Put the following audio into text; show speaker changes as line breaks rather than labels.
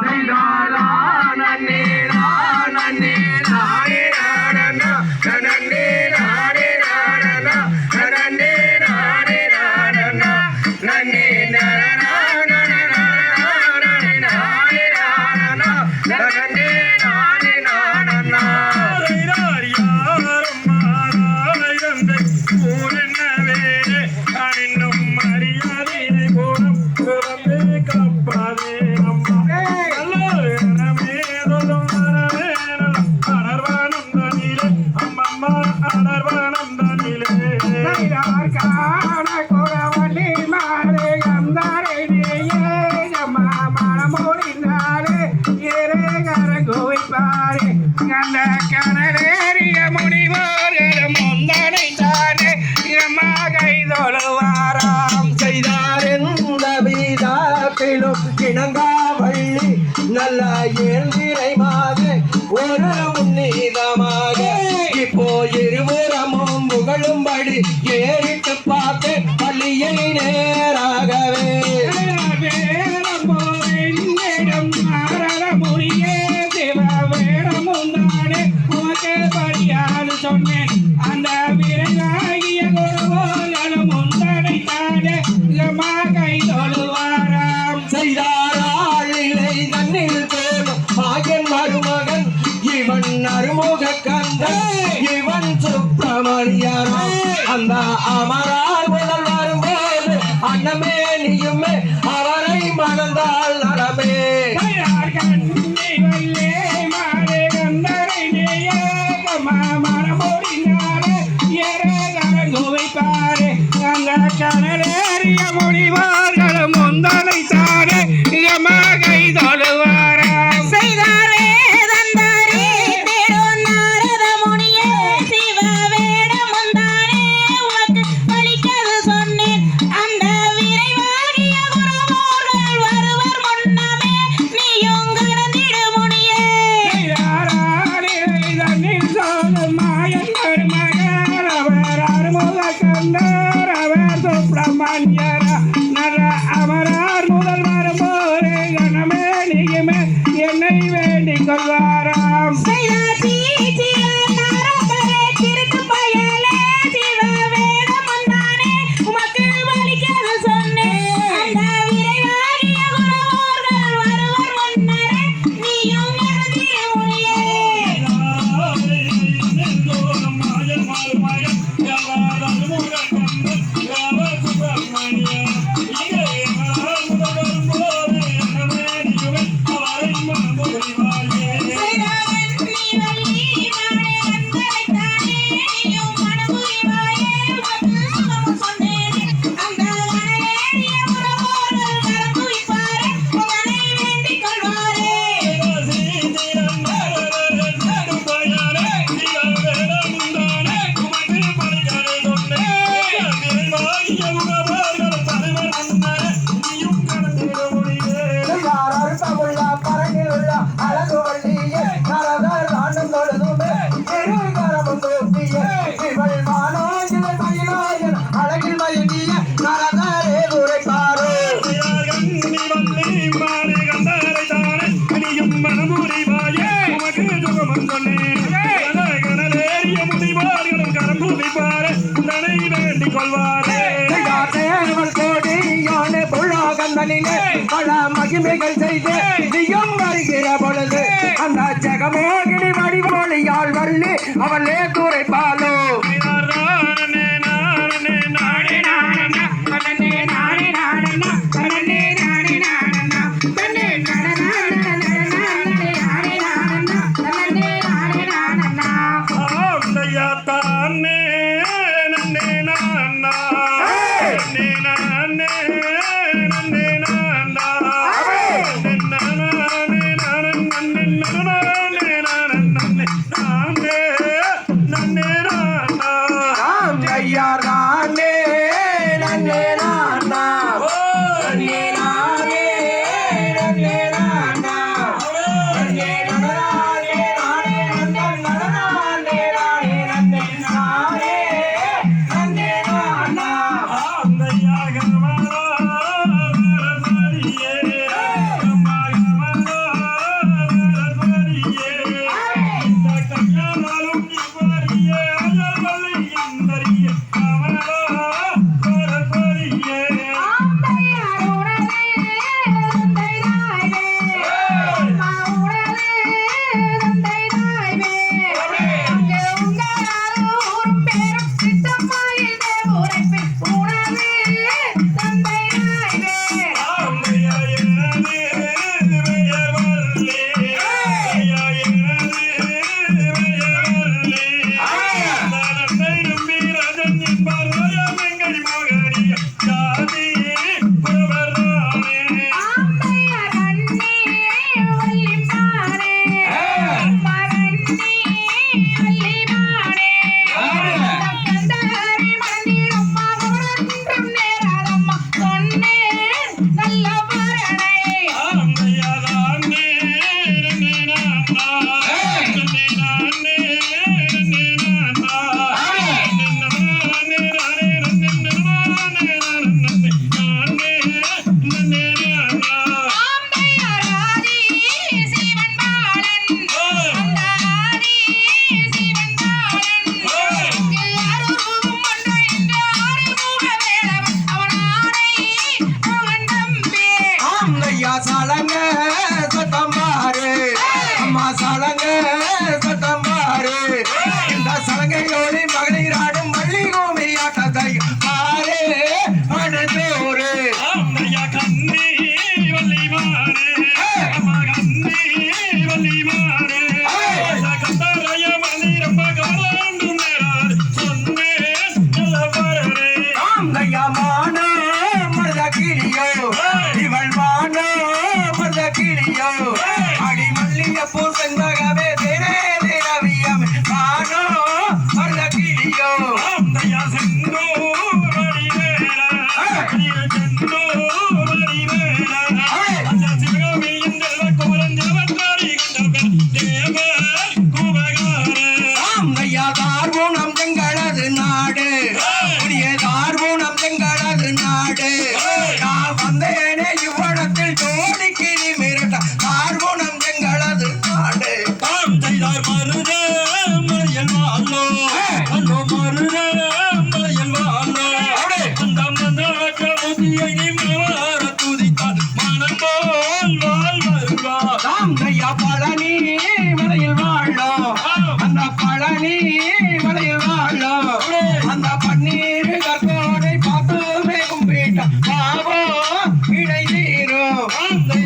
செய்தாரா நன்னே நன்னே
கரங்குவிப்பாரு கண்ட கனரேறிய முனிவோர்கள் முந்தனைத்தானே அம்மா கைதொழுவாராம்
செய்தாரெந்த வீதாப்பிலும் இணங்காவள்ளி நல்ல ஏந்திரைமாக ஒரு உன்னிதமாக இப்போ இருபுறமும் புகழும்படி ஏறிட்டு பார்த்து பள்ளியை நேராகவே.
சொன்னேன் அந்த விரைவாகிய குருவோர்களும் முந்தனைத்தானே அம்மா கைதொழுவாராம்.
செய்தாராளிலை தன்னில் தோணும் மாயன் மருமகன் இவன் அருமுக கந்தன் இவன் சுப்பிரமணியரும் அந்த அமரார் தேவள் கோடி யானை புல்லாகந்தனிலே பல மகிமைகள் செய்து நீயும் வருகிற பொழுது அந்த ஜெகமோகினி வடிவொழியால் வள்ளி அவளே yarane
nanera
na nanera உணவே Yeah. Thank you.